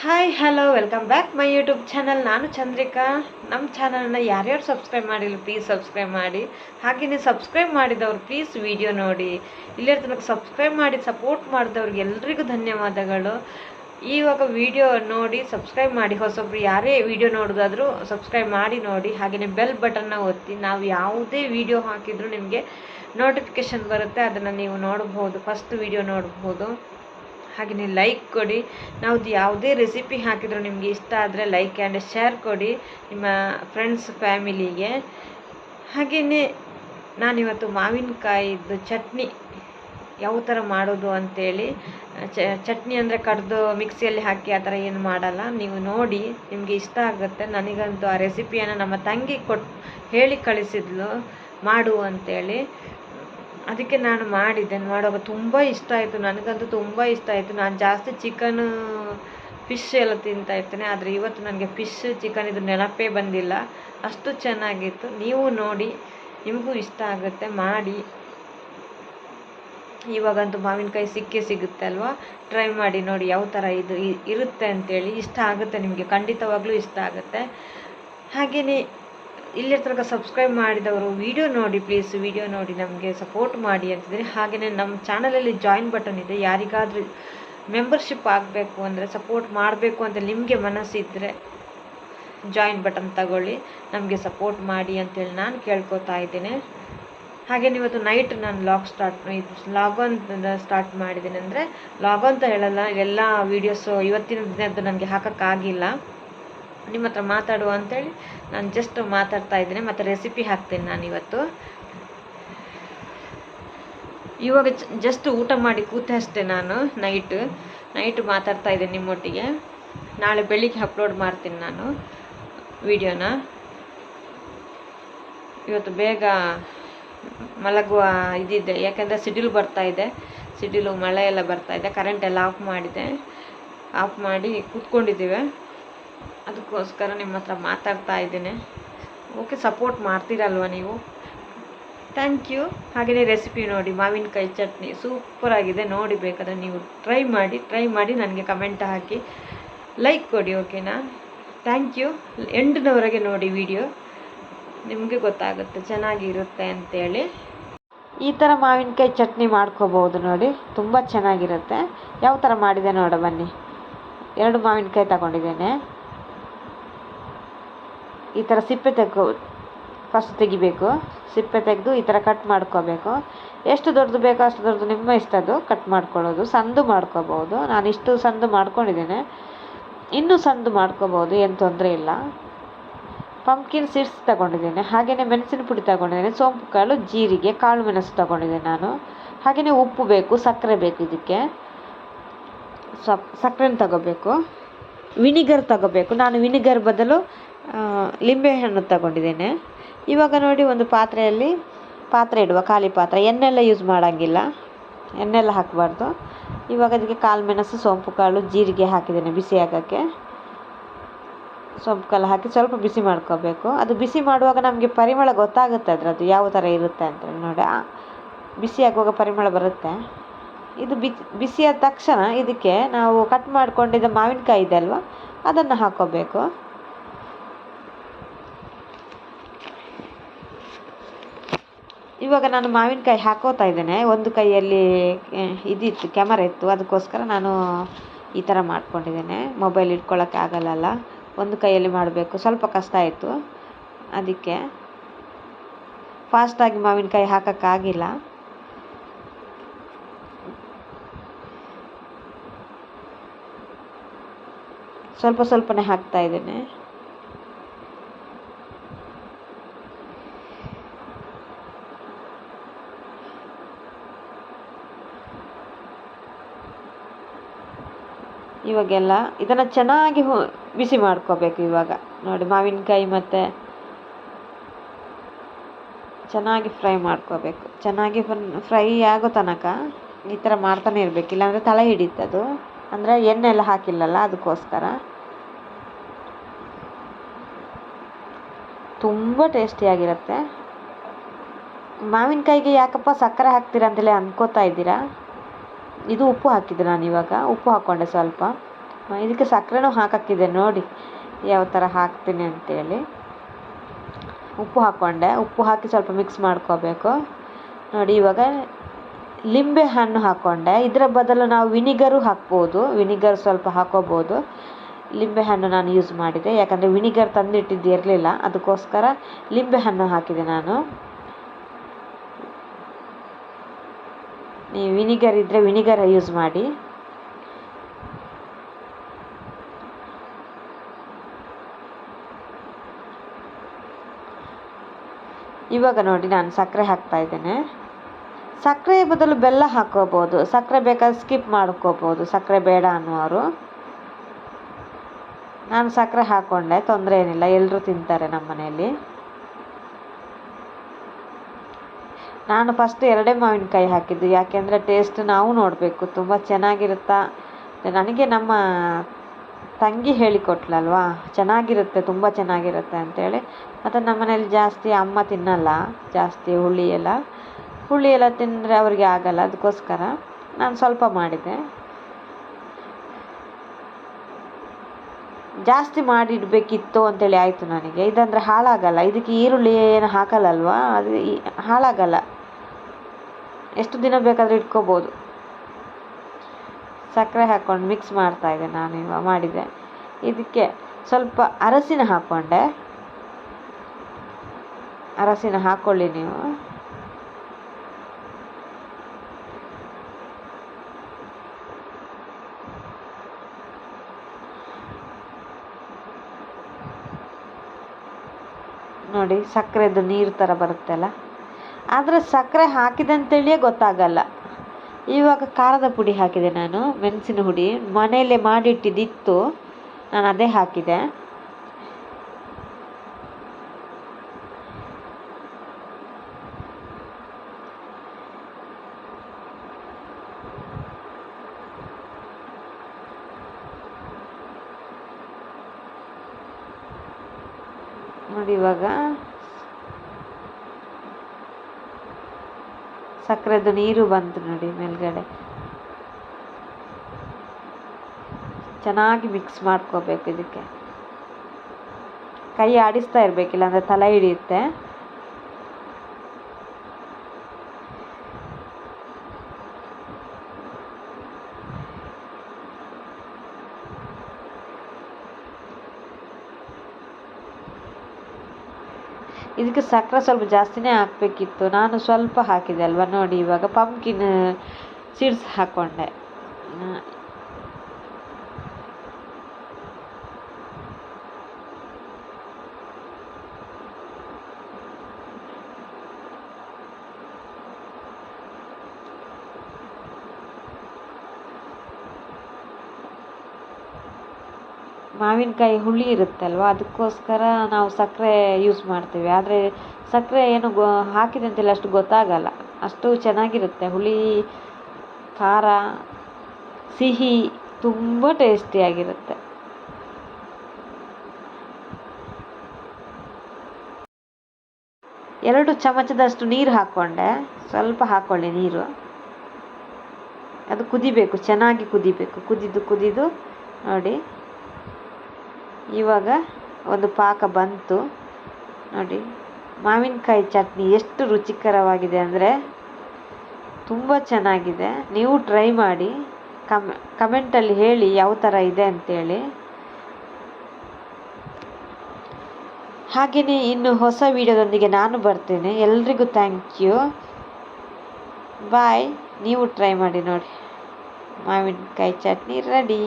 Hi hello welcome back my YouTube channel ನಾನು ಚಂದ್ರಿಕಾ. ನಮ್ಮ ಚಾನಲ್ನ ಯಾರ್ಯಾರು ಸಬ್ಸ್ಕ್ರೈಬ್ ಮಾಡಿಲ್ಲ ಪ್ಲೀಸ್ ಸಬ್ಸ್ಕ್ರೈಬ್ ಮಾಡಿ. ಹಾಗೆ ನೀವು ಸಬ್ಸ್ಕ್ರೈಬ್ ಮಾಡಿದವ್ರು ಪ್ಲೀಸ್ ವಿಡಿಯೋ ನೋಡಿ. ಇಲ್ಲೇ ತನಕ ಸಬ್ಸ್ಕ್ರೈಬ್ ಮಾಡಿ ಸಪೋರ್ಟ್ ಮಾಡಿದವ್ರಿಗೆ ಎಲ್ರಿಗೂ ಧನ್ಯವಾದಗಳು. ಇವಾಗ ವಿಡಿಯೋ ನೋಡಿ ಸಬ್ಸ್ಕ್ರೈಬ್ ಮಾಡಿ. ಹೊಸೊಬ್ರು ಯಾರೇ ವಿಡಿಯೋ ನೋಡೋದಾದರೂ ಸಬ್ಸ್ಕ್ರೈಬ್ ಮಾಡಿ ನೋಡಿ. ಹಾಗೆಯೇ ಬೆಲ್ ಬಟನ್ನ ಒತ್ತಿ. ನಾವು ಯಾವುದೇ ವಿಡಿಯೋ ಹಾಕಿದರೂ ನಿಮಗೆ ನೋಟಿಫಿಕೇಶನ್ ಬರುತ್ತೆ. ಅದನ್ನು ನೀವು ನೋಡಬಹುದು ಫಸ್ಟ್ ವಿಡಿಯೋ ನೋಡ್ಬೋದು. ಹಾಗೆಯೇ ಲೈಕ್ ಕೊಡಿ. ನಾವು ಯಾವುದೇ ರೆಸಿಪಿ ಹಾಕಿದರೂ ನಿಮಗೆ ಇಷ್ಟ ಆದರೆ ಲೈಕ್ ಆ್ಯಂಡ್ ಶೇರ್ ಕೊಡಿ ನಿಮ್ಮ ಫ್ರೆಂಡ್ಸ್ ಫ್ಯಾಮಿಲಿಗೆ ಹಾಗೆಯೇ ನಾನಿವತ್ತು ಮಾವಿನಕಾಯಿದ್ದು ಚಟ್ನಿ ಯಾವ ಥರ ಮಾಡೋದು ಅಂತೇಳಿ, ಚ, ಚಟ್ನಿ ಅಂದರೆ ಕಡ್ದು ಮಿಕ್ಸಿಯಲ್ಲಿ ಹಾಕಿ ಆ ಥರ ಏನು ಮಾಡಲ್ಲ. ನೀವು ನೋಡಿ, ನಿಮಗೆ ಇಷ್ಟ ಆಗುತ್ತೆ. ನನಗಂತೂ ಆ ರೆಸಿಪಿಯನ್ನು ನಮ್ಮ ತಂಗಿ ಕೊಟ್ಟು ಹೇಳಿ ಕಳಿಸಿದ್ಲು, ಮಾಡು ಅಂತೇಳಿ. ಅದಕ್ಕೆ ನಾನು ಮಾಡಿದ್ದೆ ಮಾಡುವಾಗ ತುಂಬ ಇಷ್ಟ ಆಯಿತು, ನನಗಂತೂ ತುಂಬ ಇಷ್ಟ ಆಯಿತು. ನಾನು ಜಾಸ್ತಿ ಚಿಕನ್ ಫಿಶ್ ಎಲ್ಲ ತಿಂತಾ ಇರ್ತೇನೆ, ಆದರೆ ಇವತ್ತು ನನಗೆ ಫಿಶ್ ಚಿಕನ್ ಇದು ನೆನಪೇ ಬಂದಿಲ್ಲ. ಅಷ್ಟು ಚೆನ್ನಾಗಿತ್ತು. ನೀವು ನೋಡಿ, ನಿಮಗೂ ಇಷ್ಟ ಆಗುತ್ತೆ, ಮಾಡಿ. ಇವಾಗಂತೂ ಮಾವಿನಕಾಯಿ ಸಿಕ್ಕೇ ಸಿಗುತ್ತೆ ಅಲ್ವಾ? ಟ್ರೈ ಮಾಡಿ ನೋಡಿ ಯಾವ ಥರ ಇದು ಇರುತ್ತೆ ಅಂತೇಳಿ. ಇಷ್ಟ ಆಗುತ್ತೆ ನಿಮಗೆ, ಖಂಡಿತವಾಗ್ಲೂ ಇಷ್ಟ ಆಗುತ್ತೆ. ಹಾಗೆಯೇ ಇಲ್ಲಿ ತನಕ ಸಬ್ಸ್ಕ್ರೈಬ್ ಮಾಡಿದವರು ವಿಡಿಯೋ ನೋಡಿ ಪ್ಲೀಸ್ ವಿಡಿಯೋ ನೋಡಿ, ನಮಗೆ ಸಪೋರ್ಟ್ ಮಾಡಿ ಅಂತಿದ್ರೆ ಹಾಗೆಯೇ ನಮ್ಮ ಚಾನಲಲ್ಲಿ ಜಾಯಿನ್ ಬಟನ್ ಇದೆ. ಯಾರಿಗಾದರೂ ಮೆಂಬರ್ಶಿಪ್ ಆಗಬೇಕು ಅಂದರೆ ಸಪೋರ್ಟ್ ಮಾಡಬೇಕು ಅಂತ ನಿಮಗೆ ಮನಸ್ಸಿದ್ದರೆ ಜಾಯಿನ್ ಬಟನ್ ತಗೊಳ್ಳಿ. ನಮಗೆ ಸಪೋರ್ಟ್ ಮಾಡಿ ಅಂತೇಳಿ ನಾನು ಕೇಳ್ಕೊತಾ ಇದ್ದೇನೆ. ಹಾಗೆ ಇವತ್ತು ನೈಟ್ ನಾನು ಲಾಗ್ ಸ್ಟಾರ್ಟ್ ಇದು ಲಾಗ್ ಅಂತ ಸ್ಟಾರ್ಟ್ ಮಾಡಿದ್ದೀನಿ ಅಂದರೆ ಲಾಗ್ ಅಂತ ಹೇಳಲ್ಲ, ಎಲ್ಲ ವೀಡಿಯೋಸು ಇವತ್ತಿನ ದಿನದ್ದು ನನಗೆ ಹಾಕೋಕ್ಕಾಗಿಲ್ಲ. ನಿಮ್ಮ ಹತ್ರ ಮಾತಾಡುವ ಅಂತೇಳಿ ನಾನು ಜಸ್ಟ್ ಮಾತಾಡ್ತಾ ಇದ್ದೇನೆ. ಮತ್ತು ರೆಸಿಪಿ ಹಾಕ್ತೀನಿ ನಾನು ಇವತ್ತು. ಇವಾಗ ಜಸ್ಟ್ ಊಟ ಮಾಡಿ ಕೂತೆ ಅಷ್ಟೇ ನಾನು ನೈಟ್ ನೈಟ್ ಮಾತಾಡ್ತಾ ಇದ್ದೀನಿ ನಿಮ್ಮೊಟ್ಟಿಗೆ. ನಾಳೆ ಬೆಳಿಗ್ಗೆ ಅಪ್ಲೋಡ್ ಮಾಡ್ತೀನಿ ನಾನು ವಿಡಿಯೋನ ಇವತ್ತು ಬೇಗ ಮಲಗುವ ಇದಿದೆ. ಯಾಕೆಂದರೆ ಸಿಡಿಲು ಬರ್ತಾ ಇದೆ. ಸಿಡಿಲು ಮಳೆ ಎಲ್ಲ ಬರ್ತಾ ಇದೆ. ಕರೆಂಟ್ ಎಲ್ಲ ಆಫ್ ಮಾಡಿದೆ. ಆಫ್ ಮಾಡಿ ಕೂತ್ಕೊಂಡಿದ್ದೀವಿ. ಅದಕ್ಕೋಸ್ಕರ ನಿಮ್ಮ ಹತ್ರ ಮಾತಾಡ್ತಾ ಇದ್ದೀನಿ. ಓಕೆ ಸಪೋರ್ಟ್ ಮಾಡ್ತೀರಲ್ವ ನೀವು? ಥ್ಯಾಂಕ್ ಯು ಹಾಗೆಯೇ ರೆಸಿಪಿ ನೋಡಿ, ಮಾವಿನಕಾಯಿ ಚಟ್ನಿ ಸೂಪರಾಗಿದೆ ನೋಡಿ ಬೇಕಾದರೆ ನೀವು ಟ್ರೈ ಮಾಡಿ ಟ್ರೈ ಮಾಡಿ ನನಗೆ ಕಮೆಂಟ್ ಹಾಕಿ. ಲೈಕ್ ಕೊಡಿ ಓಕೆನಾ ಥ್ಯಾಂಕ್ ಯು ಎಂಡ್ನವರೆಗೆ ನೋಡಿ ವಿಡಿಯೋ ನಿಮಗೆ ಗೊತ್ತಾಗುತ್ತೆ, ಚೆನ್ನಾಗಿರುತ್ತೆ ಅಂತೇಳಿ. ಈ ಥರ ಮಾವಿನಕಾಯಿ ಚಟ್ನಿ ಮಾಡ್ಕೋಬೋದು ನೋಡಿ, ತುಂಬ ಚೆನ್ನಾಗಿರುತ್ತೆ. ಯಾವ ಥರ ಮಾಡಿದೆ ನೋಡ ಬನ್ನಿ. ಎರಡು ಮಾವಿನಕಾಯಿ ತಗೊಂಡಿದ್ದೇನೆ. ಈ ಥರ ಸಿಪ್ಪೆ ತೆಗೋ ಫಸ್ಟ್ ತೆಗಿಬೇಕು. ಸಿಪ್ಪೆ ತೆಗೆದು ಈ ಥರ ಕಟ್ ಮಾಡ್ಕೋಬೇಕು. ಎಷ್ಟು ದೊಡ್ಡದು ಬೇಕೋ ಅಷ್ಟು ದೊಡ್ಡದು ನಿಮ್ಮ ಇಷ್ಟ ಕಟ್ ಮಾಡ್ಕೊಳ್ಳೋದು. ಸಂದು ಮಾಡ್ಕೋಬೋದು. ನಾನು ಇಷ್ಟು ಸಂದು ಮಾಡ್ಕೊಂಡಿದ್ದೇನೆ. ಇನ್ನೂ ಸಂದು ಮಾಡ್ಕೋಬೋದು, ಏನು ತೊಂದರೆ ಇಲ್ಲ. ಪಂಪ್ಕಿನ್ ಸೀಡ್ಸ್ ತಗೊಂಡಿದ್ದೇನೆ. ಹಾಗೆಯೇ ಮೆಣಸಿನ ಪುಡಿ ತಗೊಂಡಿದ್ದೇನೆ. ಸೋಂಪು ಕಾಳು, ಜೀರಿಗೆ, ಕಾಳು ಮೆಣಸು ತಗೊಂಡಿದ್ದೇನೆ ನಾನು. ಹಾಗೆಯೇ ಉಪ್ಪು ಬೇಕು, ಸಕ್ಕರೆ ಬೇಕು ಇದಕ್ಕೆ. ಸೊಪ್, ಸಕ್ಕರೆನ ತಗೋಬೇಕು. ವಿನಿಗರ್ ತಗೋಬೇಕು. ನಾನು ವಿನಿಗರ್ ಬದಲು ಲಿಂಬೆಹಣ್ಣು ತಗೊಂಡಿದ್ದೇನೆ. ಇವಾಗ ನೋಡಿ ಒಂದು ಪಾತ್ರೆಯಲ್ಲಿ ಪಾತ್ರೆ ಇಡುವ, ಖಾಲಿ ಪಾತ್ರೆ. ಎಣ್ಣೆಲ್ಲ ಯೂಸ್ ಮಾಡೋಂಗಿಲ್ಲ. ಎಣ್ಣೆಲ್ಲ ಹಾಕಬಾರ್ದು. ಇವಾಗ ಅದಕ್ಕೆ ಕಾಳು ಮೆಣಸು, ಸೋಂಪು ಕಾಳು, ಜೀರಿಗೆ ಹಾಕಿದ್ದೇನೆ ಬಿಸಿ ಆಗೋಕ್ಕೆ. ಸೋಂಪು ಕಾಳು ಹಾಕಿ ಸ್ವಲ್ಪ ಬಿಸಿ ಮಾಡ್ಕೋಬೇಕು. ಅದು ಬಿಸಿ ಮಾಡುವಾಗ ನಮಗೆ ಪರಿಮಳ ಗೊತ್ತಾಗುತ್ತೆ ಅದರದ್ದು ಯಾವ ಥರ ಇರುತ್ತೆ ಅಂತ ನೋಡಿ. ಬಿಸಿ ಆಗುವಾಗ ಪರಿಮಳ ಬರುತ್ತೆ. ಇದು ಬಿಸಿ ಬಿಸಿಯಾದ ತಕ್ಷಣ ಇದಕ್ಕೆ ನಾವು ಕಟ್ ಮಾಡಿಕೊಂಡಿದ್ದ ಮಾವಿನಕಾಯಿ ಇದೆ ಅಲ್ವಾ, ಅದನ್ನು ಹಾಕ್ಕೋಬೇಕು ಇವಾಗ ನಾನು ಮಾವಿನಕಾಯಿ ಹಾಕೋತಾ ಇದ್ದೇನೆ. ಒಂದು ಕೈಯಲ್ಲಿ ಇದಿತ್ತು ಕ್ಯಾಮರ ಇತ್ತು. ಅದಕ್ಕೋಸ್ಕರ ನಾನು ಈ ಥರ ಮಾಡ್ಕೊಂಡಿದ್ದೇನೆ. ಮೊಬೈಲ್ ಇಟ್ಕೊಳ್ಳೋಕ್ಕೆ ಆಗಲ್ಲಲ್ಲ. ಒಂದು ಕೈಯಲ್ಲಿ ಮಾಡಬೇಕು. ಸ್ವಲ್ಪ ಕಷ್ಟ ಆಯಿತು. ಅದಕ್ಕೆ ಫಾಸ್ಟಾಗಿ ಮಾವಿನಕಾಯಿ ಹಾಕೋಕ್ಕಾಗಿಲ್ಲ ಸ್ವಲ್ಪ ಸ್ವಲ್ಪನೇ ಹಾಕ್ತಾ ಇದ್ದೇನೆ. ಇವಾಗೆಲ್ಲ ಇದನ್ನು ಚೆನ್ನಾಗಿ ಬಿಸಿ ಮಾಡ್ಕೋಬೇಕು ಇವಾಗ. ನೋಡಿ ಮಾವಿನಕಾಯಿ ಮತ್ತು ಚೆನ್ನಾಗಿ ಫ್ರೈ ಮಾಡ್ಕೋಬೇಕು. ಚೆನ್ನಾಗಿ ಫ್ರೈ ಆಗೋ ತನಕ ಈ ಥರ ಮಾಡ್ತಾನೆ ಇರಬೇಕು. ಇಲ್ಲಾಂದರೆ ತಲೆ ಹಿಡಿತದು. ಅಂದರೆ ಎಣ್ಣೆ ಎಲ್ಲ ಹಾಕಿಲ್ಲಲ್ಲ ಅದಕ್ಕೋಸ್ಕರ. ತುಂಬ ಟೇಸ್ಟಿಯಾಗಿರುತ್ತೆ ಮಾವಿನಕಾಯಿಗೆ ಯಾಕಪ್ಪ ಸಕ್ಕರೆ ಅಂತೇಳಿ ಅಂದ್ಕೋತಾ ಇದ್ದೀರಾ? ಇದು ಉಪ್ಪು ಹಾಕಿದ್ದೆ ನಾನು ಇವಾಗ. ಉಪ್ಪು ಹಾಕ್ಕೊಂಡೆ ಸ್ವಲ್ಪ. ಇದಕ್ಕೆ ಸಕ್ಕರೆನೂ ಹಾಕಕ್ಕಿದೆ ನೋಡಿ ಯಾವ ಥರ ಹಾಕ್ತೀನಿ ಅಂತೇಳಿ. ಉಪ್ಪು ಹಾಕ್ಕೊಂಡೆ. ಉಪ್ಪು ಹಾಕಿ ಸ್ವಲ್ಪ ಮಿಕ್ಸ್ ಮಾಡ್ಕೋಬೇಕು. ನೋಡಿ ಇವಾಗ ಲಿಂಬೆ ಹಣ್ಣು ಹಾಕ್ಕೊಂಡೆ. ಇದರ ಬದಲು ನಾವು ವಿನಿಗರು ಹಾಕ್ಬೋದು. ವಿನಿಗರ್ ಸ್ವಲ್ಪ ಹಾಕೋಬೋದು. ಲಿಂಬೆ ಹಣ್ಣು ನಾನು ಯೂಸ್ ಮಾಡಿದೆ. ಯಾಕಂದರೆ ವಿನಿಗರ್ ತಂದಿಟ್ಟಿದ್ದು ಇರಲಿಲ್ಲ. ಅದಕ್ಕೋಸ್ಕರ ಲಿಂಬೆ ಹಣ್ಣು ಹಾಕಿದೆ ನಾನು. ನೀವು ವಿನಿಗರ್ ಇದ್ದರೆ ವಿನಿಗರ್ ಯೂಸ್ ಮಾಡಿ. ಇವಾಗ ನೋಡಿ ನಾನು ಸಕ್ಕರೆ ಹಾಕ್ತಾ ಇದ್ದೇನೆ. ಸಕ್ಕರೆ ಬದಲು ಬೆಲ್ಲ ಹಾಕೋಬೋದು. ಸಕ್ಕರೆ ಬೇಕಾದ್ರೆ ಸ್ಕಿಪ್ ಮಾಡ್ಕೋಬೋದು. ಸಕ್ಕರೆ ಬೇಡ ಅನ್ನೋರು ನಾನು ಸಕ್ಕರೆ ಹಾಕ್ಕೊಂಡೆ ತೊಂದರೆ ಏನಿಲ್ಲ. ಎಲ್ಲರೂ ತಿಂತಾರೆ ನಮ್ಮ ಮನೆಯಲ್ಲಿ ನಾನು ಫಸ್ಟ್ ಎರಡೇ ಮಾವಿನಕಾಯಿ ಹಾಕಿದ್ದು. ಯಾಕೆಂದರೆ ಟೇಸ್ಟ್ ನಾವು ನೋಡಬೇಕು. ತುಂಬ ಚೆನ್ನಾಗಿರುತ್ತಾ? ನನಗೆ ನಮ್ಮ ತಂಗಿ ಹೇಳಿಕೊಟ್ಲಲ್ವಾ? ಚೆನ್ನಾಗಿರುತ್ತೆ, ತುಂಬ ಚೆನ್ನಾಗಿರುತ್ತೆ ಅಂತೇಳಿ. ಮತ್ತು ನಮ್ಮ ಮನೇಲಿ ಜಾಸ್ತಿ ಅಮ್ಮ ತಿನ್ನಲ್ಲ. ಜಾಸ್ತಿ ಹುಳಿ ಎಲ್ಲ. ಹುಳಿ ಎಲ್ಲ ತಿಂದರೆ ಅವ್ರಿಗೆ ಆಗಲ್ಲ. ಅದಕ್ಕೋಸ್ಕರ ನಾನು ಸ್ವಲ್ಪ ಮಾಡಿದೆ ಜಾಸ್ತಿ ಮಾಡಿಡಬೇಕಿತ್ತು ಅಂತೇಳಿ ಆಯಿತು ನನಗೆ. ಇದಂದರೆ ಹಾಳಾಗಲ್ಲ. ಇದಕ್ಕೆ ಈರುಳ್ಳಿ ಏನು ಹಾಕಲ್ಲಲ್ವಾ? ಅದು ಹಾಳಾಗಲ್ಲ. ಎಷ್ಟು ದಿನ ಬೇಕಾದರೂ ಇಟ್ಕೋಬೋದು. ಸಕ್ಕರೆ ಹಾಕ್ಕೊಂಡು ಮಿಕ್ಸ್ ಮಾಡ್ತಾಯಿದ್ದೆ ನಾನು ಇವಾಗ ಮಾಡಿದೆ. ಇದಕ್ಕೆ ಸ್ವಲ್ಪ ಅರಸಿನ ಹಾಕ್ಕೊಂಡೆ. ಅರಸಿನ ಹಾಕ್ಕೊಳ್ಳಿ ನೀವು. ನೋಡಿ ಸಕ್ಕರೆದು ನೀರು ಥರ ಬರುತ್ತಲ್ಲ? ಆದರೆ ಸಕ್ಕರೆ ಹಾಕಿದೆ ಅಂತೇಳಿಯೇ ಗೊತ್ತಾಗಲ್ಲ. ಇವಾಗ ಖಾರದ ಪುಡಿ ಹಾಕಿದೆ ನಾನು, ಮೆಣಸಿನ ಹುಡಿ ಮನೆಯಲ್ಲೇ ಮಾಡಿಟ್ಟಿದ್ದಿತ್ತು, ನಾನು ಅದೇ ಹಾಕಿದೆ. ನೋಡಿ ಇವಾಗ ಸಕ್ಕರೆದು ನೀರು ಬಂತು ನೋಡಿ ಮೇಲ್ಗಡೆ. ಚೆನ್ನಾಗಿ ಮಿಕ್ಸ್ ಮಾಡ್ಕೋಬೇಕು ಇದಕ್ಕೆ. ಕೈ ಆಡಿಸ್ತಾ ಇರಬೇಕಿಲ್ಲ ಅಂದರೆ ತಲೆ ಹಿಡಿಯುತ್ತೆ. ಇದಕ್ಕೆ ಸಕ್ಕರೆ ಸ್ವಲ್ಪ ಜಾಸ್ತಿನೇ ಹಾಕಬೇಕಿತ್ತು. ನಾನು ಸ್ವಲ್ಪ ಹಾಕಿದೆ ಅಲ್ವಾ? ನೋಡಿ ಇವಾಗ ಪಂಪ್ಕಿನ್ ಸೀಡ್ಸ್ ಹಾಕ್ಕೊಂಡೆ ಮಾವಿನಕಾಯಿ ಹುಳಿ ಇರುತ್ತಲ್ವ? ಅದಕ್ಕೋಸ್ಕರ ನಾವು ಸಕ್ಕರೆ ಯೂಸ್ ಮಾಡ್ತೀವಿ. ಆದರೆ ಸಕ್ಕರೆ ಏನು ಗೊ, ಹಾಕಿದೆ ಅಂತೇಳಿ ಅಷ್ಟು ಗೊತ್ತಾಗಲ್ಲ. ಅಷ್ಟು ಚೆನ್ನಾಗಿರುತ್ತೆ. ಹುಳಿ, ಖಾರ, ಸಿಹಿ ತುಂಬ ಟೇಸ್ಟಿಯಾಗಿರುತ್ತೆ ಎರಡು ಚಮಚದಷ್ಟು ನೀರು ಹಾಕ್ಕೊಂಡೆ ಸ್ವಲ್ಪ ಹಾಕ್ಕೊಳ್ಳಿ ನೀರು. ಅದು ಕುದಿಬೇಕು. ಚೆನ್ನಾಗಿ ಕುದಿಬೇಕು. ಕುದಿದು ಕುದಿದು ನೋಡಿ. ಇವಾಗ ಒಂದು ಪಾಕ ಬಂತು. ನೋಡಿ, ಮಾವಿನಕಾಯಿ ಚಟ್ನಿ ಎಷ್ಟು ರುಚಿಕರವಾಗಿದೆ ಅಂದರೆ ತುಂಬ ಚೆನ್ನಾಗಿದೆ. ನೀವು ಟ್ರೈ ಮಾಡಿ, ಕಮ್ ಕಮೆಂಟಲ್ಲಿ ಹೇಳಿ ಯಾವ ಥರ ಇದೆ ಅಂತೇಳಿ. ಹಾಗೆಯೇ ಇನ್ನು ಹೊಸ ವಿಡಿಯೋದೊಂದಿಗೆ ನಾನು ಬರ್ತೇನೆ. ಎಲ್ರಿಗೂ ಥ್ಯಾಂಕ್ ಯು ಬಾಯ್ ನೀವು ಟ್ರೈ ಮಾಡಿ ನೋಡಿ. ಮಾವಿನಕಾಯಿ ಚಟ್ನಿ ರೆಡಿ